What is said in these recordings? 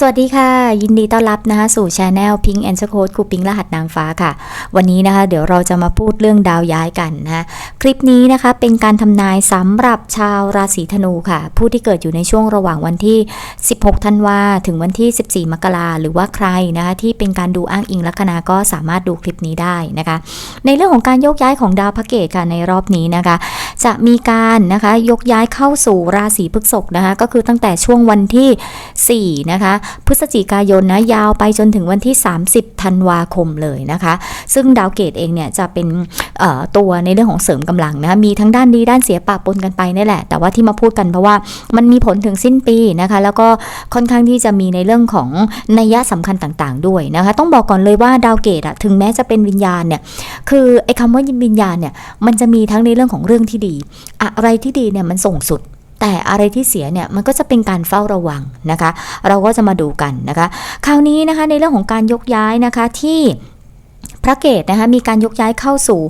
สวัสดีค่ะ ยินดีต้อนรับนะคะสู่ช anel Pink and Code ครูปิงรหัสนางฟ้าค่ะ วันนี้นะคะ เดี๋ยวเราจะมาพูดเรื่องดาวย้ายกันนะคะคลิปนี้นะคะเป็นการทำนายสำหรับชาวราศีธนูค่ะ ผู้ที่เกิดอยู่ในช่วงระหว่างวันที่ 16 ธันวาถึงวันที่ 14 มกราหรือว่าใครนะคะที่เป็นการดูอ้างอิงลัคนาก็สามารถดูคลิปนี้ได้นะคะ ในเรื่องของการยกย้ายของดาวพระเกตค่ะในรอบนี้นะคะ จะมีการนะคะยกย้ายเข้าสู่ราศีพฤษภนะคะ ก็คือตั้งแต่ช่วงวันที่ 4 นะคะพฤศจิกายนนะยาวไปจนถึงวันที่ 30 ธันวาคมเลยนะคะ ซึ่งดาวเกตเองเนี่ยจะเป็นตัวในเรื่องของเสริมกำลังนะคะมีทั้งด้านดีด้านเสียปะปนกันไปนี่แหละ แต่ว่าที่มาพูดกันเพราะว่ามันมีผลถึงสิ้นปีนะคะ แล้วก็ค่อนข้างที่จะมีในเรื่องของนัยยะสำคัญต่างๆ ด้วยนะคะ ต้องบอกก่อนเลยว่าดาวเกตอะถึงแม้จะเป็นวิญญาณเนี่ยคือไอ้คำว่าวิญญาณเนี่ยมันจะมีทั้งในเรื่องของเรื่องที่ดี อะไรที่ดีเนี่ยมันส่งสุด แต่อะไรที่เสียเนี่ยมันก็จะเป็นการเฝ้าระวังนะคะ เราก็จะมาดูกันนะคะ คราวนี้นะคะในเรื่องของการยกย้ายนะคะที่พระเกตนะคะมีการยกย้ายเข้าสู่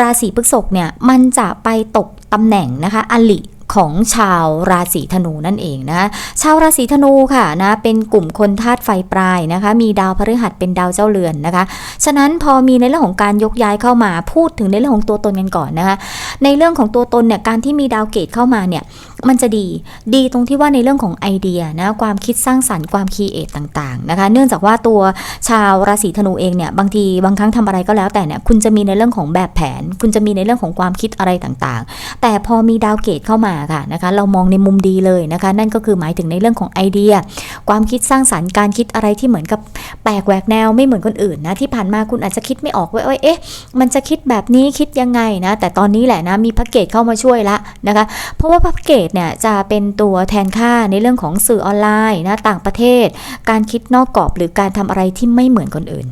ราศีพฤษภเนี่ยมันจะไปตกตำแหน่งนะคะอลิ ของชาวราศีธนูนั่นเองนะ ชาวราศีธนูค่ะนะเป็นกลุ่มคนธาตุไฟปลายนะคะ มีดาวพฤหัสเป็นดาวเจ้าเรือนนะคะ ฉะนั้นพอมีในเรื่องของการยกย้ายเข้ามาพูดถึงในเรื่องของตัวตนกันก่อนนะคะ ในเรื่องของตัวตนเนี่ยการที่มีดาวเกตเข้ามาเนี่ยมันจะดีดีตรงที่ว่าในเรื่องของไอเดียนะความคิดสร้างสรรค์ความคีเอทต่างๆนะคะ เนื่องจากว่าตัวชาวราศีธนูเองเนี่ยบางทีบางครั้งทำอะไรก็แล้วแต่เนี่ยคุณจะมีในเรื่องของแบบแผน คุณจะมีในเรื่องของความคิดอะไรต่างๆ แต่พอมีดาวเกตเข้ามาค่ะนะคะเรามองในมุมดีเลยนะคะ นั่นก็คือหมายถึงในเรื่องของไอเดีย ความคิดสร้างสรรค์การคิดอะไรที่เหมือนกับแปลกแหวกแนวไม่เหมือนคนอื่นนะที่ผ่านมาคุณอาจจะคิดไม่ออกว่าเอ๊ะมันจะคิดแบบนี้คิดยังไงนะแต่ตอนนี้แหละนะมีแพ็กเกจเข้ามาช่วยละนะคะ เพราะว่าแพ็กเกจเนี่ยจะเป็นตัวแทนค่าในเรื่องของสื่อออนไลน์นะต่างประเทศ การคิดนอกกรอบหรือการทำอะไรที่ไม่เหมือนคนอื่น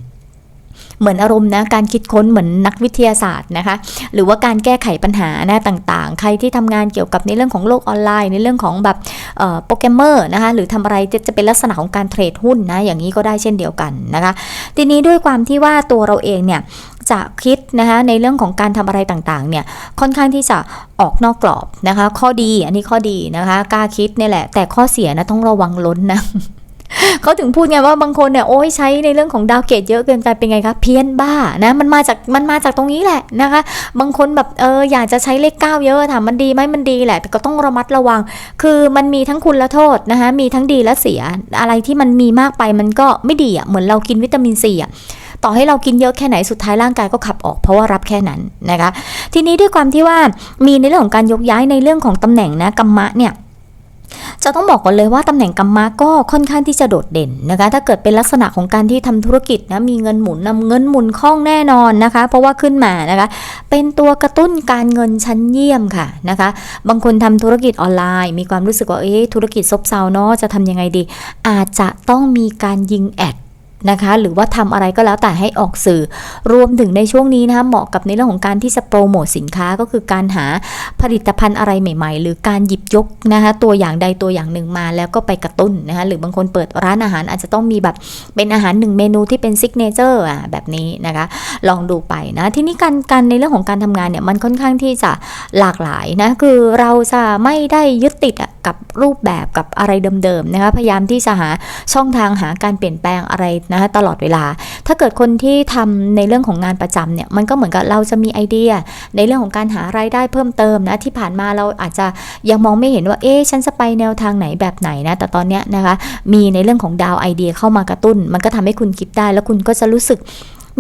เหมือนอารมณ์นะการคิดค้นเหมือนนักวิทยาศาสตร์นะคะ หรือว่าการแก้ไขปัญหานะต่างๆ ใครที่ทำงานเกี่ยวกับในเรื่องของโลกออนไลน์ ในเรื่องของแบบโปรแกรมเมอร์นะคะหรือทำอะไรจะจะเป็นลักษณะของการเทรดหุ้นนะอย่างนี้ก็ได้เช่นเดียวกันนะคะ ทีนี้ด้วยความที่ว่าตัวเราเองเนี่ยจะคิดนะคะในเรื่องของการทำอะไรต่างๆเนี่ยค่อนข้างที่จะออกนอกกรอบนะคะ ข้อดีอันนี้ข้อดีนะคะกล้าคิดนี่แหละ แต่ข้อเสียนะต้องระวังล้นนะ เขาถึงพูดไงว่าบางคนเนี่ยโอ้ยใช้ในเรื่องของดาวเกตเยอะเกินไปเป็นไงคะเพี้ยนบ้านะมันมาจากมันมาจากตรงนี้แหละนะคะ บางคนแบบเอออยากจะใช้เลขเก้าเยอะถามมันดีไหมมันดีแหละ แต่ก็ต้องระมัดระวัง คือมันมีทั้งคุณและโทษนะคะมีทั้งดีและเสีย อะไรที่มันมีมากไปมันก็ไม่ดีอะเหมือนเรากินวิตามินซีอะต่อให้เรากินเยอะแค่ไหนสุดท้ายร่างกายก็ขับออกเพราะว่ารับแค่นั้นนะคะ ทีนี้ด้วยความที่ว่ามีในเรื่องของการยกย้ายในเรื่องของตำแหน่งนะกัมมะเนี่ย จะต้องบอกก่อนเลยว่าตำแหน่งกัมมะก็ค่อนข้างที่จะโดดเด่นนะคะ ถ้าเกิดเป็นลักษณะของการที่ทำธุรกิจนะมีเงินหมุนนำเงินหมุนคล่องแน่นอนนะคะ เพราะว่าขึ้นมานะคะ เป็นตัวกระตุ้นการเงินชั้นเยี่ยมค่ะนะคะ บางคนทำธุรกิจออนไลน์ มีความรู้สึกว่าเอ๊ะธุรกิจซบเซาเนาะจะทำยังไงดี อาจจะต้องมีการยิงแอด นะคะ หรือว่าทำอะไรก็แล้วแต่ให้ออกสื่อ รวมถึงในช่วงนี้นะคะเหมาะกับในเรื่องของการที่จะโปรโมทสินค้าก็คือการหาผลิตภัณฑ์อะไรใหม่ ๆ หรือการหยิบยกนะคะตัวอย่างใดตัวอย่างหนึ่งมา แล้วก็ไปกระตุ้นนะคะหรือบางคนเปิดร้านอาหารอาจจะต้องมีแบบเป็นอาหารหนึ่งเมนูที่เป็นซิกเนเจอร์อะแบบนี้นะคะ ลองดูไปนะทีนี้การการในเรื่องของการทำงานเนี่ยมันค่อนข้างที่จะหลากหลายนะคือเราจะไม่ได้ยึดติดอะ กับรูปแบบกับอะไรเดิมๆนะคะพยายามที่จะหาช่องทางหาการเปลี่ยนแปลงอะไรนะคะตลอดเวลา ถ้าเกิดคนที่ทำในเรื่องของงานประจำเนี่ยมันก็เหมือนกับเราจะมีไอเดีย ในเรื่องของการหารายได้เพิ่มเติมนะที่ผ่านมาเราอาจจะยังมองไม่เห็นว่าเอ๊ะฉันจะไปแนวทางไหนแบบไหนนะแต่ตอนเนี้ยนะคะมีในเรื่องของดาวไอเดียเข้ามากระตุ้น มันก็ทำให้คุณคิดได้แล้วคุณก็จะรู้สึก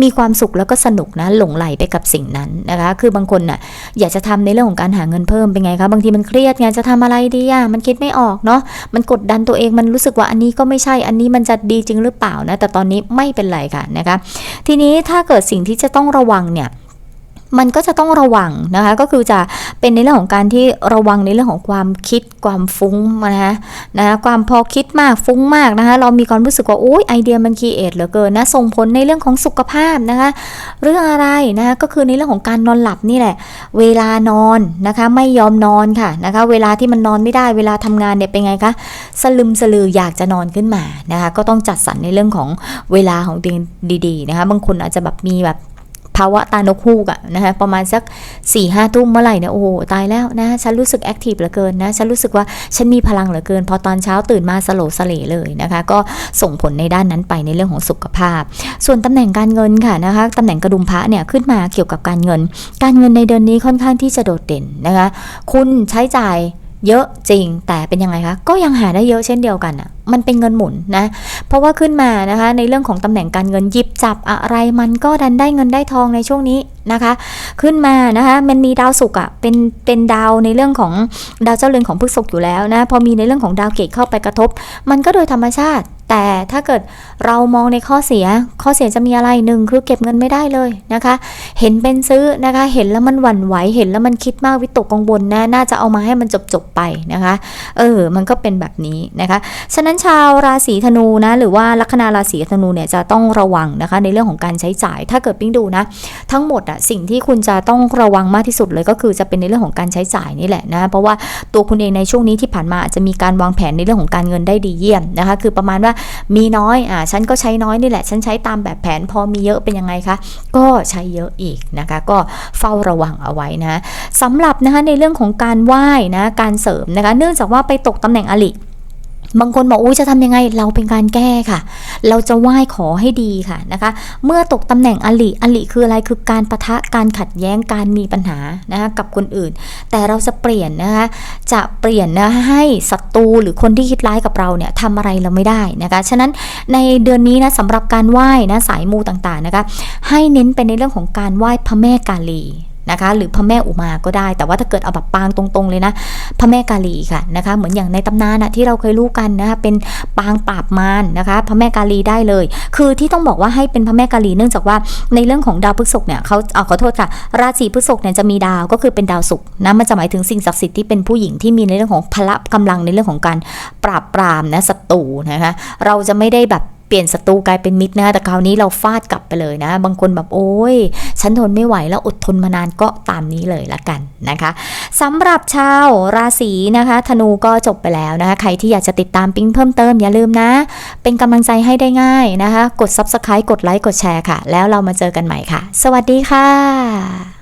มีความสุขแล้วก็สนุกนะหลงไหลไปกับสิ่งนั้นนะคะ คือบางคนน่ะอยากจะทำในเรื่องของการหาเงินเพิ่มเป็นไงคะบางทีมันเครียดไงจะทำอะไรดีอะมันคิดไม่ออกเนาะมันกดดันตัวเองมันรู้สึกว่าอันนี้ก็ไม่ใช่อันนี้มันจะดีจริงหรือเปล่านะแต่ตอนนี้ไม่เป็นไรค่ะนะคะ ทีนี้ถ้าเกิดสิ่งที่จะต้องระวังเนี่ย มันก็จะต้องระวังนะคะ ก็คือจะเป็นในเรื่องของการที่ระวังในเรื่องของความคิดความฟุ้งนะคะนะคะความพอคิดมากฟุ้งมากนะคะ เรามีความรู้สึกว่าโอ้ยไอเดียมันคีเอทเหลือเกินนะส่งผลในเรื่องของสุขภาพนะคะ เรื่องอะไรนะคะก็คือในเรื่องของการนอนหลับนี่แหละ เวลานอนนะคะ ไม่ยอมนอนค่ะนะคะ เวลาที่มันนอนไม่ได้เวลาทำงานเนี่ยเป็นไงคะสลึมสลืออยากจะนอนขึ้นมานะคะ ก็ต้องจัดสรรในเรื่องของเวลาของตัวเองดีๆนะคะ บางคนอาจจะแบบมีแบบ ภาวะตานกฮูกอะนะคะประมาณสัก4ี่ห้าทุ่มเมื่อไหร่เนี่ยโอ้โหตายแล้วนะฉันรู้สึกแอคทีฟเหลือเกินนะฉันรู้สึกว่าฉันมีพลังเหลือเกิน พอตอนเช้าตื่นมาสโลสเลเลยนะคะก็ส่งผลในด้านนั้นไปในเรื่องของสุขภาพ ส่วนตำแหน่งการเงินค่ะนะคะตำแหน่งกระดุมพระเนี่ยขึ้นมาเกี่ยวกับการเงิน การเงินในเดือนนี้ค่อนข้างที่จะโดดเด่นนะคะคุณใช้จ่ายเยอะจริงแต่เป็นยังไงคะก็ยังหาได้เยอะเช่นเดียวกันอะ มันเป็นเงินหมุนนะ เพราะว่าขึ้นมานะคะ ในเรื่องของตำแหน่งการเงินหยิบจับอะไรมันก็ดันได้เงินได้ทองในช่วงนี้นะคะ ขึ้นมานะคะมันมีดาวศุกร์อะเป็นเป็นดาวในเรื่องของดาวเจ้าเรือนของพฤกษภอยู่แล้วนะพอมีในเรื่องของดาวเกตเข้าไปกระทบ มันก็โดยธรรมชาติแต่ถ้าเกิดเรามองในข้อเสีย ข้อเสียจะมีอะไรหนึ่งคือเก็บเงินไม่ได้เลยนะคะ เห็นเป็นซื้อนะคะ เห็นแล้วมันหวั่นไหว เห็นแล้วมันคิดมากวิตกกังวลนะ น่าจะเอามาให้มันจบๆไปนะคะ เออ มันก็เป็นแบบนี้นะคะ ฉะนั้นชาวราศีธนูนะหรือว่าลัคนาราศีธนูเนี่ยจะต้องระวังนะคะในเรื่องของการใช้จ่าย ถ้าเกิดปิ้งดูนะ ทั้งหมดอะสิ่งที่คุณจะต้องระวังมากที่สุดเลยก็คือจะเป็นในเรื่องของการใช้จ่ายนี่แหละนะเพราะว่าตัวคุณเองในช่วงนี้ที่ผ่านมาอาจจะมีการวางแผนในเรื่องของการเงินได้ดีเยี่ยมนะคะคือประมาณว่ามีน้อยอ่าฉันก็ใช้น้อยนี่แหละ ฉันใช้ตามแบบแผนพอมีเยอะเป็นยังไงคะก็ใช้เยอะอีกนะคะก็เฝ้าระวังเอาไว้นะสำหรับนะคะในเรื่องของการไหว้นะการเสริมนะคะเนื่องจากว่าไปตกตำแหน่งอลิ บางคนบอกอุ้ยจะทำยังไงเราเป็นการแก้ค่ะ เราจะไหว้ขอให้ดีค่ะนะคะ เมื่อตกตำแหน่งอลิอลิคืออะไรคือการประทะการขัดแย้งการมีปัญหานะคะกับคนอื่น แต่เราจะเปลี่ยนนะคะจะเปลี่ยนนะให้ศัตรูหรือคนที่คิดร้ายกับเราเนี่ยทำอะไรเราไม่ได้นะคะฉะนั้นในเดือนนี้นะสำหรับการไหว้นะสายมูต่างๆนะคะให้เน้นไปในเรื่องของการไหว้พระแม่กาลี นะคะ หรือพระแม่อุมาก็ได้ แต่ว่าถ้าเกิดเอาแบบปางตรงๆเลยนะ พระแม่กาลีค่ะนะคะ เหมือนอย่างในตำนานอะที่เราเคยรู้กันนะคะเป็นปางปราบมารนะคะ พระแม่กาลีได้เลย คือที่ต้องบอกว่าให้เป็นพระแม่กาลีเนื่องจากว่าในเรื่องของดาวพฤกษภเนี่ยเขาเอาขอโทษค่ะ ราศีพฤษภเนี่ยจะมีดาวก็คือเป็นดาวศุกร์นะมันจะหมายถึงสิ่งศักดิ์สิทธิ์ที่เป็นผู้หญิงที่มีในเรื่องของพละกำลังในเรื่องของการปราบปรามนะศัตรูนะคะเราจะไม่ได้แบบ เปลี่ยนศัตรูกลายเป็นมิตรนะคะแต่คราวนี้เราฟาดกลับไปเลยนะ บางคนแบบโอ้ยฉันทนไม่ไหวแล้วอดทนมานานก็ตามนี้เลยละกันนะคะสำหรับชาวราศีนะคะ ธนูก็จบไปแล้วนะคะใครที่อยากจะติดตามปิ๊งเพิ่มเติมอย่าลืมนะ เป็นกำลังใจให้ได้ง่ายนะคะ กด subscribe กดไลค์กดแชร์ค่ะ แล้วเรามาเจอกันใหม่ค่ะ สวัสดีค่ะ